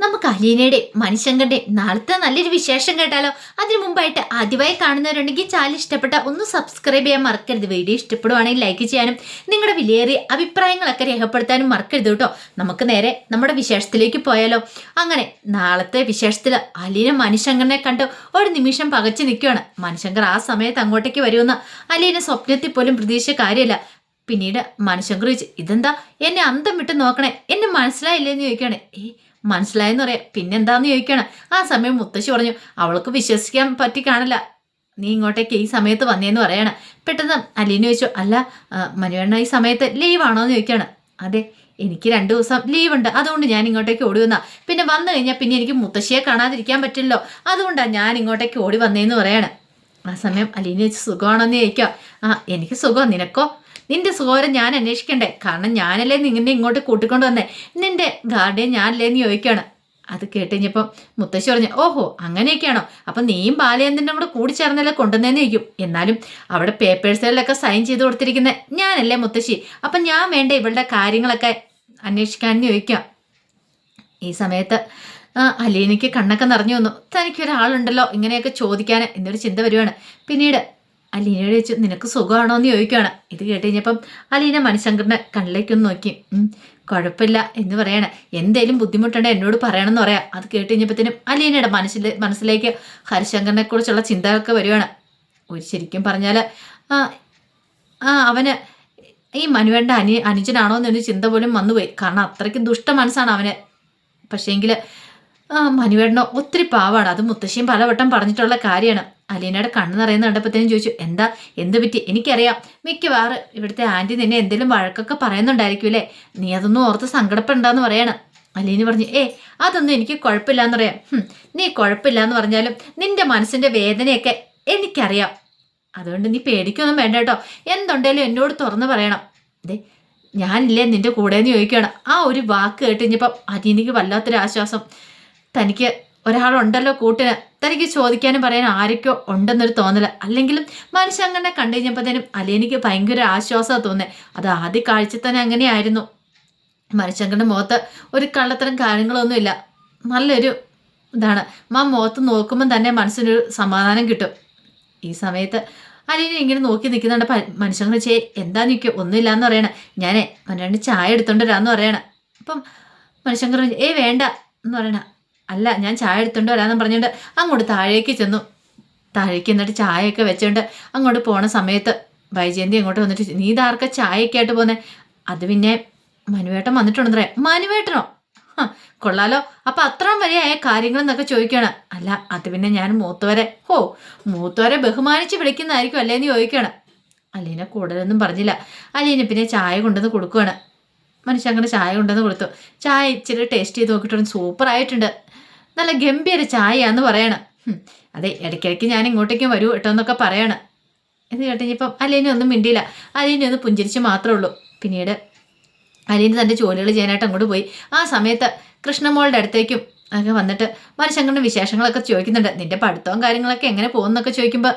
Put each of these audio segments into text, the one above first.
നമുക്ക് അലീനയുടെ മനുഷ്യങ്കന്റെ നാളത്തെ നല്ലൊരു വിശേഷം കേട്ടാലോ? അതിനു മുമ്പായിട്ട് ആദ്യമായി കാണുന്നവരുണ്ടെങ്കിൽ ചാനൽ ഇഷ്ടപ്പെട്ട ഒന്ന് സബ്സ്ക്രൈബ് ചെയ്യാൻ മറക്കരുത്. വീഡിയോ ഇഷ്ടപ്പെടുവാണെങ്കിൽ ലൈക്ക് ചെയ്യാനും നിങ്ങളുടെ വിലയേറിയ അഭിപ്രായങ്ങളൊക്കെ രേഖപ്പെടുത്താനും മറക്കരുത് കേട്ടോ. നമുക്ക് നേരെ നമ്മുടെ വിശേഷത്തിലേക്ക് പോയാലോ? അങ്ങനെ നാളത്തെ വിശേഷത്തിൽ അലീന മനുശങ്കറിനെ കണ്ട് ഒരു നിമിഷം പകച്ചു നിൽക്കുകയാണ്. മനുശങ്കർ ആ സമയത്ത് അങ്ങോട്ടേക്ക് വരുമെന്ന് അലീന സ്വപ്നത്തിൽ പോലും പ്രതീക്ഷിച്ച കാര്യമല്ല. പിന്നീട് മനുശങ്കർ ചോദിച്ചു ഇതെന്താ? എന്നെ അന്തം വിട്ട് നോക്കണേ? എന്നെ മനസ്സിലായില്ലെന്ന് ചോദിക്കുകയാണ്. ഏ മനസ്സിലായെന്ന് പറയാം. പിന്നെന്താന്ന് ചോദിക്കണം. ആ സമയം മുത്തശ്ശി പറഞ്ഞു അവൾക്ക് വിശ്വസിക്കാൻ പറ്റി കാണില്ല നീ ഇങ്ങോട്ടേക്ക് ഈ സമയത്ത് വന്നേന്ന് പറയണം. പെട്ടെന്ന് അലീന ചോദിച്ചു അല്ല മനുവണ്ണ ഈ സമയത്ത് ലീവാണോ എന്ന് ചോദിക്കുകയാണ് അതെ എനിക്ക് രണ്ട് ദിവസം ലീവ് ഉണ്ട് അതുകൊണ്ട് ഞാൻ ഇങ്ങോട്ടേക്ക് ഓടി വന്നാ. പിന്നെ വന്നു കഴിഞ്ഞാൽ പിന്നെ എനിക്ക് മുത്തശ്ശിയെ കാണാതിരിക്കാൻ പറ്റില്ലല്ലോ. അതുകൊണ്ടാണ് ഞാൻ ഇങ്ങോട്ടേക്ക് ഓടി വന്നേന്ന് പറയാണ്. ആ സമയം അലീന വെച്ച് സുഖമാണോന്ന് ചോദിക്കാം. ആ എനിക്ക് സുഖം. നിനക്കോ? നിന്റെ സുഖവരം ഞാൻ അന്വേഷിക്കണ്ടേ? കാരണം ഞാനല്ലേ നിന്നെ ഇങ്ങോട്ട് കൂട്ടിക്കൊണ്ട് വന്നേ. നിന്റെ ഗാർഡിയൻ ഞാനല്ലേ എന്ന് ചോദിക്കുകയാണ് അത് കേട്ടുകഴിഞ്ഞപ്പം മുത്തശ്ശി പറഞ്ഞു ഓഹോ അങ്ങനെയൊക്കെയാണോ? അപ്പം നീയും ബാലചന്ദ്രനും കൂടെ കൂടി ചേർന്നല്ലേ കൊണ്ടുവന്നേന്ന് ചോദിക്കും. എന്നാലും അവിടെ പേപ്പേഴ്സുകളിലൊക്കെ സൈൻ ചെയ്ത് കൊടുത്തിരിക്കുന്നത് ഞാനല്ലേ മുത്തശ്ശി. അപ്പം ഞാൻ വേണ്ട ഇവളുടെ കാര്യങ്ങളൊക്കെ അന്വേഷിക്കാമെന്ന് ചോദിക്കാം. ഈ സമയത്ത് അലീനയ്ക്ക് കണ്ണൊക്കെ നിറഞ്ഞു വന്നു. തനിക്കൊരാളുണ്ടല്ലോ ഇങ്ങനെയൊക്കെ ചോദിക്കാൻ എന്നൊരു ചിന്ത വരുവാണ്. പിന്നീട് അലീനയോട് ചോദിച്ചു നിനക്ക് സുഖമാണോ? എന്ന് ചോദിക്കുകയാണ് ഇത് കേട്ട് കഴിഞ്ഞപ്പം അലീന മണിശങ്കറിനെ കണ്ണിലേക്കൊന്ന് നോക്കി. "ഉം, കുഴപ്പമില്ല എന്ന് പറയണേ. എന്തേലും ബുദ്ധിമുട്ടുണ്ടെങ്കിൽ എന്നോട് പറയണമെന്ന് പറയാം. അത് കേട്ട് കഴിഞ്ഞപ്പോഴത്തേനും അലീനയുടെ മനസ്സിൽ മനസ്സിലേക്ക് ഹരിശങ്കറിനെ കുറിച്ചുള്ള ചിന്തകളൊക്കെ വരുവാണ്. ഒരു ശരിക്കും പറഞ്ഞാൽ ആ അവന് ഈ മനുവേണ്ട അനി അനുജനാണോ എന്നൊരു ചിന്ത പോലും വന്നുപോയി കാരണം അത്രയ്ക്ക് ദുഷ്ട മനസ്സാണ് അവന്. പക്ഷേങ്കിൽ മനുവേണ്ണ ഒത്തിരി പാവാണ്. അത് മുത്തശ്ശിയും പലവട്ടം പറഞ്ഞിട്ടുള്ള കാര്യമാണ്. അലീനയുടെ കണ്ണ് നിറയുന്ന കണ്ടപ്പോഴത്തേനും ചോദിച്ചു എന്താ? എന്ത് പറ്റി? എനിക്കറിയാം. മിക്കവാറും ഇവിടുത്തെ ആന്റി നിന്നെ എന്തെങ്കിലും വഴക്കൊക്കെ പറയുന്നുണ്ടായിരിക്കും അല്ലേ? നീ അതൊന്നും ഓർത്ത് സങ്കടപ്പെടണ്ടെന്ന് പറയണം. അലീന പറഞ്ഞു ഏ അതൊന്നും എനിക്ക് കുഴപ്പമില്ലാന്ന് പറയാം നീ നീ കുഴപ്പമില്ലാന്ന് പറഞ്ഞാലും നിന്റെ മനസ്സിന്റെ വേദനയൊക്കെ എനിക്കറിയാം. അതുകൊണ്ട് നീ പേടിക്കൊന്നും വേണ്ട കേട്ടോ. എന്തുണ്ടേലും എന്നോട് തുറന്ന് പറയണം. ദേ ഞാനില്ലേ നിന്റെ കൂടെ എന്ന് ചോദിക്കുകയാണ്. ആ ഒരു വാക്ക് കേട്ട് കഴിഞ്ഞപ്പം അലീനയ്ക്ക് വല്ലാത്തൊരു ആശ്വാസം. തനിക്ക് ഒരാളുണ്ടല്ലോ കൂട്ടിന്. തനിക്ക് ചോദിക്കാനും പറയാനും ആരൊക്കെയോ ഉണ്ടെന്നൊരു തോന്നൽ. അല്ലെങ്കിലും മനുഷ്യങ്ങനെ കണ്ടു കഴിഞ്ഞപ്പോഴത്തേനും അലീനയ്ക്ക് ഭയങ്കര ആശ്വാസമാണ് തോന്നുന്നത് അത് ആദ്യ കാഴ്ച തന്നെ അങ്ങനെയായിരുന്നു. മനുഷ്യങ്കന്റെ മുഖത്ത് ഒരു കള്ളത്തരം കാര്യങ്ങളൊന്നുമില്ല. നല്ലൊരു ഇതാണ്. മാ മുഖത്ത് നോക്കുമ്പോൾ തന്നെ മനസ്സിനൊരു സമാധാനം കിട്ടും. ഈ സമയത്ത് അലീന ഇങ്ങനെ നോക്കി നിൽക്കുന്നുണ്ട്. മനുഷ്യങ്ങൾ ചേ എന്താ നിൽക്കും ഒന്നുമില്ല എന്ന് പറയണേ. ഞാനേ രണ്ട് ചായ എടുത്തോണ്ട് വരാമെന്ന് പറയണേ. അപ്പം മനുഷ്യങ്കർ ഏ വേണ്ട എന്ന് പറയണ. അല്ല ഞാൻ ചായ എടുത്തോണ്ട് വരാമെന്ന് പറഞ്ഞുകൊണ്ട് അങ്ങോട്ട് താഴേക്ക് ചെന്നു. താഴേക്ക് എന്നിട്ട് ചായയൊക്കെ വെച്ചോണ്ട് അങ്ങോട്ട് പോണ സമയത്ത് വൈജയന്തി അങ്ങോട്ട് വന്നിട്ട് നീ ഇതാർക്ക ചായയൊക്കെ ആയിട്ട് പോന്നെ? അത് പിന്നെ മനുവേട്ടൻ വന്നിട്ടുണ്ടെന്നേ മനുവേട്ടനോ? കൊള്ളാലോ. അപ്പൊ അത്രയും വരെയായ കാര്യങ്ങൾ എന്നൊക്കെ ചോദിക്കുകയാണ് അല്ല അത് പിന്നെ ഞാൻ മൂത്തവരെ ഹോ മൂത്തവരെ ബഹുമാനിച്ച് വിളിക്കുന്നതായിരിക്കും അല്ലേന്ന് ചോദിക്കുകയാണ് അലീന കൂടുതലൊന്നും പറഞ്ഞില്ല. അലീന പിന്നെ ചായ കൊണ്ടുവന്ന് കൊടുക്കുകയാണ് മനുഷ്യ അങ്ങനെ ചായ കൊണ്ടുവന്ന് കൊടുത്തു. ചായ ഇച്ചിരി ടേസ്റ്റ് ചെയ്ത് നോക്കിയിട്ടുണ്ട് സൂപ്പർ ആയിട്ടുണ്ട് നല്ല ഗംഭീര ചായയാന്ന് പറയണം. അതെ ഇടയ്ക്കിടയ്ക്ക് ഞാൻ ഇങ്ങോട്ടേക്കും വരൂ കേട്ടോ എന്നൊക്കെ പറയണം. എന്ന് കേട്ടുകഴിഞ്ഞപ്പം അലീനെ ഒന്നും മിണ്ടിയില്ല. അലീനെ ഒന്ന് പുഞ്ചിരിച്ച് മാത്രമേ ഉള്ളൂ. പിന്നീട് അലീന് തന്റെ ജോലികൾ ചെയ്യാനായിട്ട് അങ്ങോട്ട് പോയി. ആ സമയത്ത് കൃഷ്ണമോളുടെ അടുത്തേക്കും ഒക്കെ വന്നിട്ട് മനുഷ്യങ്ങളുടെ വിശേഷങ്ങളൊക്കെ ചോദിക്കുന്നുണ്ട്. നിന്റെ പഠിത്തവും കാര്യങ്ങളൊക്കെ എങ്ങനെ പോകുന്നൊക്കെ ചോദിക്കുമ്പോൾ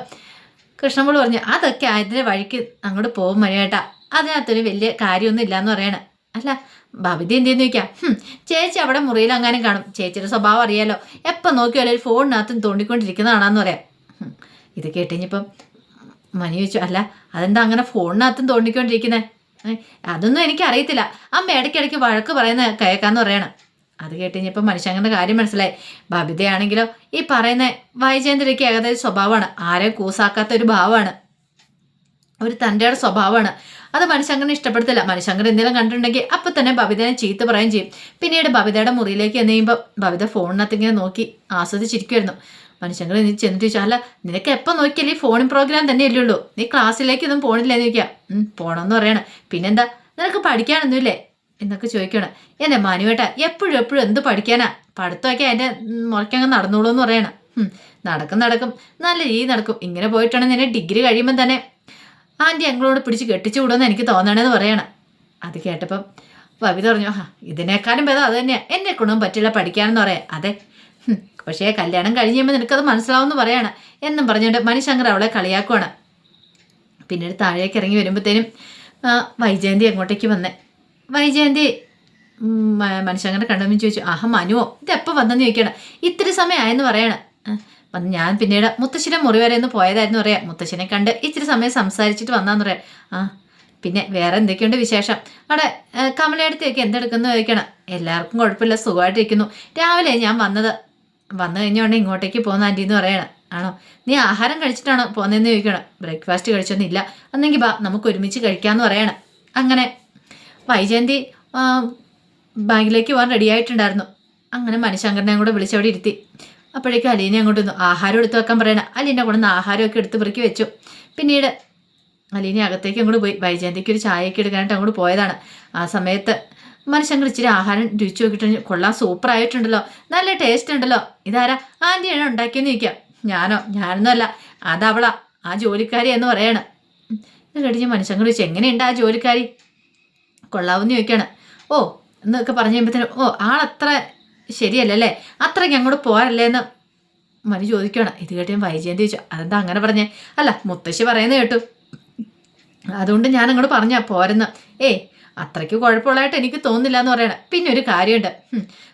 കൃഷ്ണമോൾ പറഞ്ഞു അതൊക്കെ അതിന്റെ വഴിക്ക് അങ്ങോട്ട് പോകും മനുവേട്ടാ അതിനകത്തൊരു വലിയ കാര്യമൊന്നും ഇല്ലയെന്ന് പറയണ. അല്ല ബബിത എന്തെന്ന് ചോദിക്കാം? "ഹും, ചേച്ചി അവിടെ മുറിയിൽ അങ്ങനെ കാണും. ചേച്ചിയുടെ സ്വഭാവം അറിയാലോ. എപ്പം നോക്കിയാലും ഒരു ഫോണിനകത്തും തോണ്ടിക്കൊണ്ടിരിക്കുന്നതാണെന്ന് പറയാം. ഇത് കേട്ടുകഴിഞ്ഞപ്പം മനു ചോദിച്ചു അല്ല അതെന്താ അങ്ങനെ ഫോണിനകത്തും തോണ്ടിക്കൊണ്ടിരിക്കുന്നത് അതൊന്നും എനിക്ക് അറിയത്തില്ല. അമ്മ ഇടയ്ക്കിടയ്ക്ക് വഴക്ക് പറയുന്ന കേൾക്കാന്ന് പറയണം. അത് കേട്ടുകഴിഞ്ഞപ്പോൾ മനുഷ്യങ്ങളുടെ കാര്യം മനസ്സിലായി. ബബിതയാണെങ്കിലോ ഈ പറയുന്ന വൈജേന്ദ്രയ്ക്ക് ഏകദേശം സ്വഭാവമാണ്. ആരെയും കൂസാക്കാത്ത ഒരു ഭാവമാണ്. ഒരു തന്റെയുടെ സ്വഭാവമാണ്. അത് മനുഷ്യങ്ങനെ ഇഷ്ടപ്പെടുത്തില്ല. മനുഷ്യങ്കർ എന്തെങ്കിലും കണ്ടിട്ടുണ്ടെങ്കിൽ അപ്പം തന്നെ ബബിതനെ ചീത്ത പറയുകയും ചെയ്യും. പിന്നീട് ബബിതയുടെ മുറിയിലേക്ക് എന്ന് കഴിയുമ്പോൾ ബബിത ഫോണിനകത്ത് ഇങ്ങനെ നോക്കി ആസ്വദിച്ചിരിക്കുമായിരുന്നു മനുഷ്യങ്ങൾ നീ ചെന്നിട്ട് ചോദിച്ചാൽ അല്ല നിനക്ക് എപ്പോൾ നോക്കിയാലും ഈ ഫോണിൻ പ്രോഗ്രാം തന്നെ ഇല്ലുള്ളൂ നീ ക്ലാസ്സിലേക്കൊന്നും പോണില്ലെന്ന് ചോദിക്കാം ചോദിക്കുക. പോണമെന്ന് പറയണം. പിന്നെന്താ? നിനക്ക് പഠിക്കാനൊന്നുമില്ലേ എന്നൊക്കെ ചോദിക്കണം എന്നെ മാനുവേട്ട എപ്പോഴും എപ്പോഴും എന്ത് പഠിക്കാനാ? പഠിത്തമൊക്കെ അതിന്റെ മുറയ്ക്കങ്ങ് നടന്നോളൂ എന്ന് പറയണം നടക്കും നടക്കും. നല്ല രീതി നടക്കും. ഇങ്ങനെ പോയിട്ടാണ് നിന്നെ ഡിഗ്രി കഴിയുമ്പോൾ തന്നെ ആന്റി ഞങ്ങളോട് പിടിച്ച് കെട്ടിച്ചു വിടുമെന്ന് എനിക്ക് തോന്നണേന്ന് പറയണം. അത് കേട്ടപ്പം ബബിത പറഞ്ഞു ആ ഇതിനേക്കാളും ഭേദം അത് തന്നെയാണ് എന്നെ കൊണ്ടും പറ്റില്ല പഠിക്കാനെന്ന് പറയാം അതെ. പക്ഷേ കല്യാണം കഴിഞ്ഞ് കഴിയുമ്പോൾ നിനക്കത് മനസ്സിലാവുമെന്ന് പറയാണ്. എന്നും പറഞ്ഞുകൊണ്ട് മണിശങ്കർ അവളെ കളിയാക്കുവാണ്. പിന്നീട് താഴേക്ക് ഇറങ്ങി വരുമ്പോഴത്തേനും വൈജയന്തി അങ്ങോട്ടേക്ക് വന്നേ വൈജയന്തി മനുഷ്യങ്ങനെ കണ്ടുമ്പോൾ ചോദിച്ചു ആഹ മനുവോ ഇത് വന്നെന്ന് ചോദിക്കണം ഇത്തിരി സമയമായെന്ന് പറയണം. വന്ന് ഞാൻ പിന്നീട് മുത്തശ്ശിനെ മുറി വരെ ഒന്ന് പോയതായിരുന്നു പറയാം. മുത്തശ്ശിനെ കണ്ട് ഇച്ചിരി സമയം സംസാരിച്ചിട്ട് വന്നാന്ന് പറയാം. ആ പിന്നെ വേറെ എന്തൊക്കെയുണ്ട് വിശേഷം? അവിടെ കമലയടുത്തേക്ക് എന്തെടുക്കുന്നു ചോദിക്കണം. എല്ലാവർക്കും കുഴപ്പമില്ല സുഖമായിട്ടിരിക്കുന്നു. രാവിലെ ഞാൻ വന്നത് വന്നു കഴിഞ്ഞോണ്ട് ഇങ്ങോട്ടേക്ക് പോകുന്ന ആന്റി എന്ന് പറയണം. ആണോ? നീ ആഹാരം കഴിച്ചിട്ടാണോ പോകുന്നതെന്ന് ചോദിക്കണം. ബ്രേക്ക്ഫാസ്റ്റ് കഴിച്ചൊന്നുമില്ല. അന്നെങ്കിൽ ബാ നമുക്ക് ഒരുമിച്ച് കഴിക്കാമെന്ന് പറയണം. അങ്ങനെ വൈജയന്തി ബാങ്കിലേക്ക് പോകാൻ റെഡി ആയിട്ടുണ്ടായിരുന്നു. അങ്ങനെ മനുശങ്കരനെ കൂടെ വിളിച്ചവിടെ ഇരുത്തി. അപ്പോഴേക്കും അലീനെ അങ്ങോട്ട് ആഹാരം എടുത്ത് വെക്കാൻ പറയണം. അലീനെ കൊണ്ടുവന്ന് ആഹാരമൊക്കെ എടുത്ത് പെറുക്കി വെച്ചു. പിന്നീട് അലീനെ അകത്തേക്ക് അങ്ങോട്ട് പോയി. വൈജയന്തിക്ക് ഒരു ചായയൊക്കെ എടുക്കാനായിട്ട് അങ്ങോട്ട് പോയതാണ്. ആ സമയത്ത് മനുഷ്യൻ ഇച്ചിരി ആഹാരം രുചിച്ച് നോക്കിയിട്ട് കൊള്ളാൻ സൂപ്പർ ആയിട്ടുണ്ടല്ലോ. നല്ല ടേസ്റ്റ് ഉണ്ടല്ലോ. ഇതാരാ? ആന്റിയാണ് ഉണ്ടാക്കിയെന്ന് ചോദിക്കാം. ഞാനോ? ഞാനൊന്നുമല്ല അതവളാ ആ ജോലിക്കാരി എന്ന് പറയാണ്. ഇത് കഴിഞ്ഞ് മനുഷ്യൻ ചോദിച്ചു എങ്ങനെയുണ്ട് ആ ജോലിക്കാരി? കൊള്ളാവെന്ന് ചോദിക്കാണ്. ഓ എന്നൊക്കെ പറഞ്ഞു കഴിയുമ്പോഴത്തേനും ഓ ആളത്ര ശരിയല്ലല്ലേ? അത്രയ്ക്ക് അങ്ങോട്ട് പോരല്ലേ എന്ന് മനു ചോദിക്കണം ഇത് കേട്ട് ഞാൻ വൈജയന്തി ചോദിച്ചു അതെന്താ അങ്ങനെ പറഞ്ഞേ? അല്ല മുത്തശ്ശി പറയുന്നത് കേട്ടു. അതുകൊണ്ട് ഞാൻ അങ്ങോട്ട് പറഞ്ഞ പോരെന്ന്. ഏയ് അത്രയ്ക്ക് കുഴപ്പമുള്ളതായിട്ട് എനിക്ക് തോന്നുന്നില്ല എന്ന് പറയണം. പിന്നെ ഒരു കാര്യമുണ്ട്.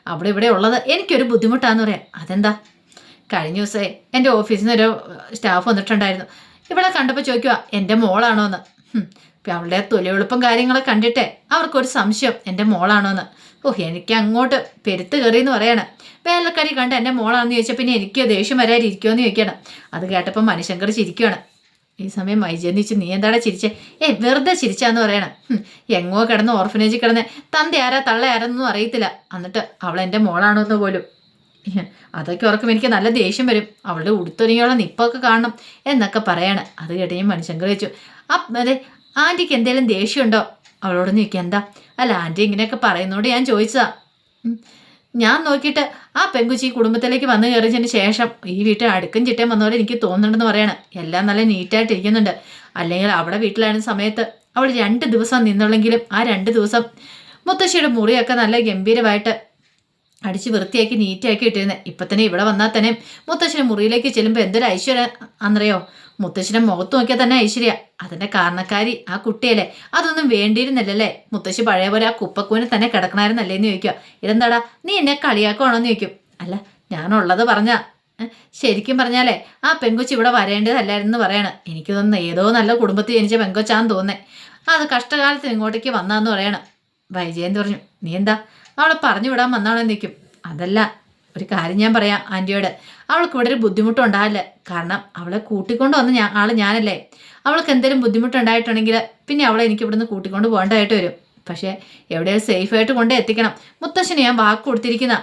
അവിടെ ഇവിടെ ഉള്ളത് എനിക്കൊരു ബുദ്ധിമുട്ടാന്ന് പറയാം അതെന്താ? കഴിഞ്ഞ ദിവസമേ എന്റെ ഓഫീസിൽ നിന്ന് ഒരു സ്റ്റാഫ് വന്നിട്ടുണ്ടായിരുന്നു. ഇവിടെ കണ്ടപ്പോൾ ചോദിക്കുക എന്റെ മോളാണോ എന്ന് അവളുടെ തൊലിയെളുപ്പം കാര്യങ്ങളൊക്കെ കണ്ടിട്ടേ അവർക്കൊരു സംശയം എന്റെ മോളാണോ എന്ന് ഓ എനിക്ക് അങ്ങോട്ട് പെരുത്ത് കയറി എന്ന് പറയണം. വേലക്കാരി കണ്ട് എന്റെ മോളാണെന്ന് ചോദിച്ചാൽ പിന്നെ എനിക്ക് ദേഷ്യം വരാതിരിക്കുമെന്ന് ചോദിക്കണം. അത് കേട്ടപ്പോൾ മനുശങ്കർ ചിരിക്കുകയാണ് ഈ സമയം മൈജന്നിച്ച് നീ എന്താടാ ചിരിച്ചേ? ഏ വെറുതെ ചിരിച്ചാന്ന് പറയണം. എങ്ങോ കിടന്ന് ഓർഫനേജിൽ കിടന്ന് തന്ത ആരാ തള്ള ആരെന്നൊന്നും അറിയത്തില്ല. എന്നിട്ട് അവൾ എന്റെ മോളാണോന്ന് പോലും. അതൊക്കെ ഓർക്കും എനിക്ക് നല്ല ദേഷ്യം വരും. അവളുടെ ഉടുത്തൊരുങ്ങിയുള്ള നിപ്പൊക്കെ കാണണം എന്നൊക്കെ പറയാണ്. അത് കേട്ട് ഞാൻ മനുഷ്യങ്കർ വെച്ചു അതെ ആന്റിക്ക് എന്തെങ്കിലും ദേഷ്യമുണ്ടോ അവളോട് നീക്കി എന്താ അല്ല ആന്റി ഇങ്ങനെയൊക്കെ പറയുന്നോണ്ട് ഞാൻ ചോദിച്ചതാ. ഞാൻ നോക്കിയിട്ട് ആ പെങ്കുച്ചി കുടുംബത്തിലേക്ക് വന്നു കയറിയതിന് ശേഷം ഈ വീട്ടിൽ അടുക്കും ചിട്ടയും വന്നപോലെ എനിക്ക് തോന്നുന്നുണ്ടെന്ന് പറയണം. എല്ലാം നല്ല നീറ്റായിട്ട് ഇരിക്കുന്നുണ്ട്. അല്ലെങ്കിൽ അവിടെ വീട്ടിലായിരുന്ന സമയത്ത് അവൾ രണ്ട് ദിവസം നിന്നുള്ളെങ്കിലും ആ രണ്ട് ദിവസം മുത്തശ്ശിയുടെ മുറിയൊക്കെ നല്ല ഗംഭീരമായിട്ട് അടിച്ച് വൃത്തിയാക്കി നീറ്റാക്കി ഇട്ടിരുന്നത് ഇപ്പം തന്നെ ഇവിടെ വന്നാൽ തന്നെ മുത്തശ്ശിയുടെ മുറിയിലേക്ക് ചെല്ലുമ്പോൾ എന്തൊരു ഐശ്വര്യം അന്നറിയോ? മുത്തശ്ശിയുടെ മുഖത്ത് നോക്കിയാൽ തന്നെ ഐശ്വര്യ. അതിന്റെ കാരണക്കാരി ആ കുട്ടിയല്ലേ? അതൊന്നും വേണ്ടിയിരുന്നില്ലല്ലേ? മുത്തശ്ശി പഴയ പോലെ ആ കുപ്പക്കൂനെ തന്നെ കിടക്കണമായിരുന്നല്ലേ എന്ന് ചോദിക്കുക ഇതെന്താടാ? നീ എന്നെ കളിയാക്കുവാണോ എന്ന് ചോദിക്കും. അല്ല ഞാനുള്ളത് പറഞ്ഞ ശരിക്കും പറഞ്ഞാലേ ആ പെങ്കൊച്ചി ഇവിടെ വരേണ്ടതല്ലായിരുന്നു എന്ന് പറയണം. എനിക്ക് തോന്നുന്നു ഏതോ നല്ല കുടുംബത്തിൽ ജനിച്ച പെങ്കൊച്ചാന്ന് തോന്നേ അത് കഷ്ടകാലത്ത് ഇങ്ങോട്ടേക്ക് വന്നാന്ന് പറയണം. വൈജയന്ത് പറഞ്ഞു നീ എന്താ? അവളെ പറഞ്ഞു വിടാൻ വന്നാണോ നിൽക്കും അതല്ല ഒരു കാര്യം ഞാൻ പറയാം ആന്റിയോട് അവൾക്ക് ഇവിടെ ഒരു ബുദ്ധിമുട്ടുണ്ടാവില്ല. കാരണം അവളെ കൂട്ടിക്കൊണ്ട് വന്ന ഞാൻ ആൾ ഞാനല്ലേ. അവൾക്ക് എന്തെങ്കിലും ബുദ്ധിമുട്ടുണ്ടായിട്ടുണ്ടെങ്കിൽ പിന്നെ അവളെ എനിക്ക് ഇവിടുന്ന് കൂട്ടിക്കൊണ്ട് പോകേണ്ടതായിട്ട് വരും. പക്ഷേ എവിടെയും സേഫായിട്ട് കൊണ്ടേ എത്തിക്കണം. മുത്തശ്ശന് ഞാൻ വാക്ക് കൊടുത്തിരിക്കുന്ന.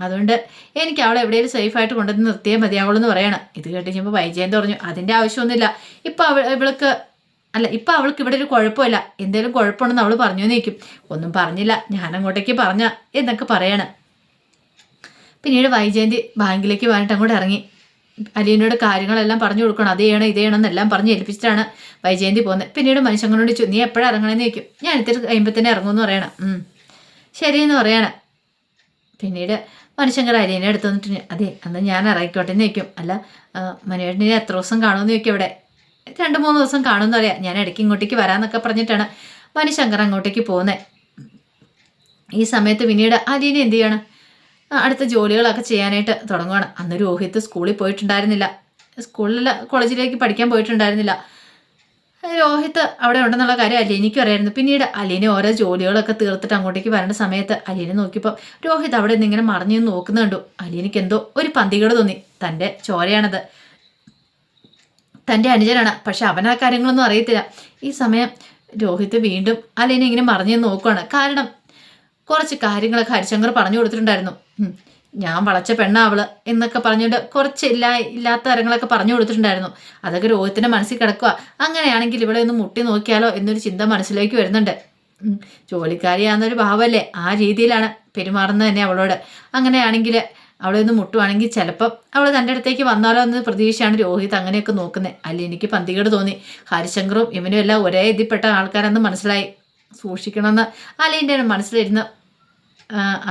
അതുകൊണ്ട് എനിക്ക് അവളെ എവിടെയും സേഫായിട്ട് കൊണ്ടുവന്ന് നിർത്തിയേ മതിയാവുള്ളൂ പറയണം. ഇത് കേട്ട് കഴിഞ്ഞപ്പോൾ വൈജയന്ത് പറഞ്ഞു അതിന്റെ ആവശ്യമൊന്നുമില്ല. ഇപ്പം അവൾ ഇവൾക്ക് അല്ല ഇപ്പം അവൾക്ക് ഇവിടെ ഒരു കുഴപ്പമില്ല. എന്തെങ്കിലും കുഴപ്പമുണ്ടെന്ന് അവൾ പറഞ്ഞു നിൽക്കും ഒന്നും പറഞ്ഞില്ല. ഞാൻ അങ്ങോട്ടേക്ക് പറഞ്ഞ എന്നൊക്കെ പറയണം. പിന്നീട് വൈജയന്തി ബാങ്കിലേക്ക് പോയിട്ട് അങ്ങോട്ട് ഇറങ്ങി. അലീനോട് കാര്യങ്ങളെല്ലാം പറഞ്ഞു കൊടുക്കണം. അത് ചെയ്യണം ഇത് ചെയ്യണം എന്നെല്ലാം പറഞ്ഞ് ഏൽപ്പിച്ചിട്ടാണ് വൈജയന്തി പോകുന്നത് പിന്നീട് മനുഷ്യങ്ങളോട് ചോദിച്ചു നീ എപ്പോഴാണ് ഇറങ്ങണമെന്ന് ചോദിക്കും. ഞാൻ ഇത്തിരി കഴിയുമ്പോൾ തന്നെ ഇറങ്ങുമെന്ന് പറയണം. ശരി ശരിയെന്ന് പറയണം. പിന്നീട് മനുഷ്യങ്കർ അലീനെ എടുത്തു വന്നിട്ട് അതെ അന്ന് ഞാൻ ഇറങ്ങിക്കോട്ടെ എന്ന് ചോദിക്കും. അല്ല മനുവേട്ടനെ എത്ര ദിവസം കാണുമെന്ന് ചോദിക്കും ഇവിടെ രണ്ട് മൂന്ന് ദിവസം കാണുമെന്ന് പറയാം. ഞാൻ ഇടയ്ക്ക് ഇങ്ങോട്ടേക്ക് വരാമെന്നൊക്കെ പറഞ്ഞിട്ടാണ് മനുശങ്കർ അങ്ങോട്ടേക്ക് പോകുന്നത് ഈ സമയത്ത് പിന്നീട് അലീന എന്ത് ചെയ്യണം? അടുത്ത ജോലികളൊക്കെ ചെയ്യാനായിട്ട് തുടങ്ങുകയാണ് അന്ന് രോഹിത്ത് സ്കൂളിൽ പോയിട്ടുണ്ടായിരുന്നില്ല. സ്കൂളിൽ കോളേജിലേക്ക് പഠിക്കാൻ പോയിട്ടുണ്ടായിരുന്നില്ല. രോഹിത്ത് അവിടെ ഉണ്ടെന്നുള്ള കാര്യം അലീനിക്കും അറിയായിരുന്നു. പിന്നീട് അലീന ഓരോ ജോലികളൊക്കെ തീർത്തിട്ട് അങ്ങോട്ടേക്ക് വരേണ്ട സമയത്ത് അലീനെ നോക്കിയപ്പോൾ രോഹിത് അവിടെ നിന്ന് ഇങ്ങനെ മറിഞ്ഞു നോക്കുന്ന കണ്ടു. അലീനയ്ക്ക് എന്തോ ഒരു പന്തികേട് തോന്നി. തന്റെ ചോരയാണത്. തന്റെ അനുജനാണ്. പക്ഷെ അവൻ ആ കാര്യങ്ങളൊന്നും അറിയത്തില്ല. ഈ സമയം രോഹിത് വീണ്ടും അലീനെ ഇങ്ങനെ മറിഞ്ഞു നോക്കുകയാണ് കാരണം കുറച്ച് കാര്യങ്ങളൊക്കെ ഹരിശങ്കർ പറഞ്ഞു കൊടുത്തിട്ടുണ്ടായിരുന്നു. ഞാൻ വളച്ച പെണ്ണാവൾ എന്നൊക്കെ പറഞ്ഞുകൊണ്ട് കുറച്ച് ഇല്ല ഇല്ലാത്ത കാര്യങ്ങളൊക്കെ പറഞ്ഞു കൊടുത്തിട്ടുണ്ടായിരുന്നു. അതൊക്കെ രോഹിത്തിന്റെ മനസ്സിൽ കിടക്കുക. അങ്ങനെയാണെങ്കിൽ ഇവിടെ ഒന്ന് മുട്ടി നോക്കിയാലോ എന്നൊരു ചിന്ത മനസ്സിലേക്ക് വരുന്നുണ്ട്. ജോലിക്കാരിയാണെന്നൊരു ഭാവമല്ലേ? ആ രീതിയിലാണ് പെരുമാറുന്നത് തന്നെ അവളോട്. അങ്ങനെയാണെങ്കിൽ അവളെ ഒന്ന് മുട്ടുവാണെങ്കിൽ ചിലപ്പം അവൾ തന്റെ അടുത്തേക്ക് വന്നാലോ എന്ന് പ്രതീക്ഷയാണ് രോഹിത് അങ്ങനെയൊക്കെ നോക്കുന്നത് അല്ല എനിക്ക് പന്തികേട് തോന്നി. ഹരിശങ്കറും ഇവനും എല്ലാം ഒരേ ഇതിൽപ്പെട്ട ആൾക്കാരെന്ന് മനസ്സിലായി. സൂക്ഷിക്കണമെന്ന് അലീന്റെ മനസ്സിലിരുന്ന്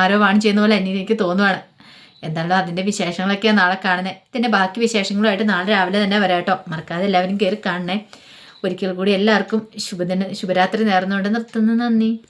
ആരോ വാൺ ചെയ്യുന്ന പോലെ എന്നെ എനിക്ക് തോന്നുവാണ്. എന്തായാലും അതിന്റെ വിശേഷങ്ങളൊക്കെയാണ് നാളെ കാണുന്നത് ഇതിന്റെ ബാക്കി വിശേഷങ്ങളുമായിട്ട് നാളെ രാവിലെ തന്നെ വരാം കേട്ടോ. മറക്കാതെ എല്ലാവരും കയറി കാണണേ ഒരിക്കൽ കൂടി എല്ലാവർക്കും ശുഭദിന ശുഭരാത്രി നേർന്നുകൊണ്ട് നിർത്തുന്നു. നന്ദി.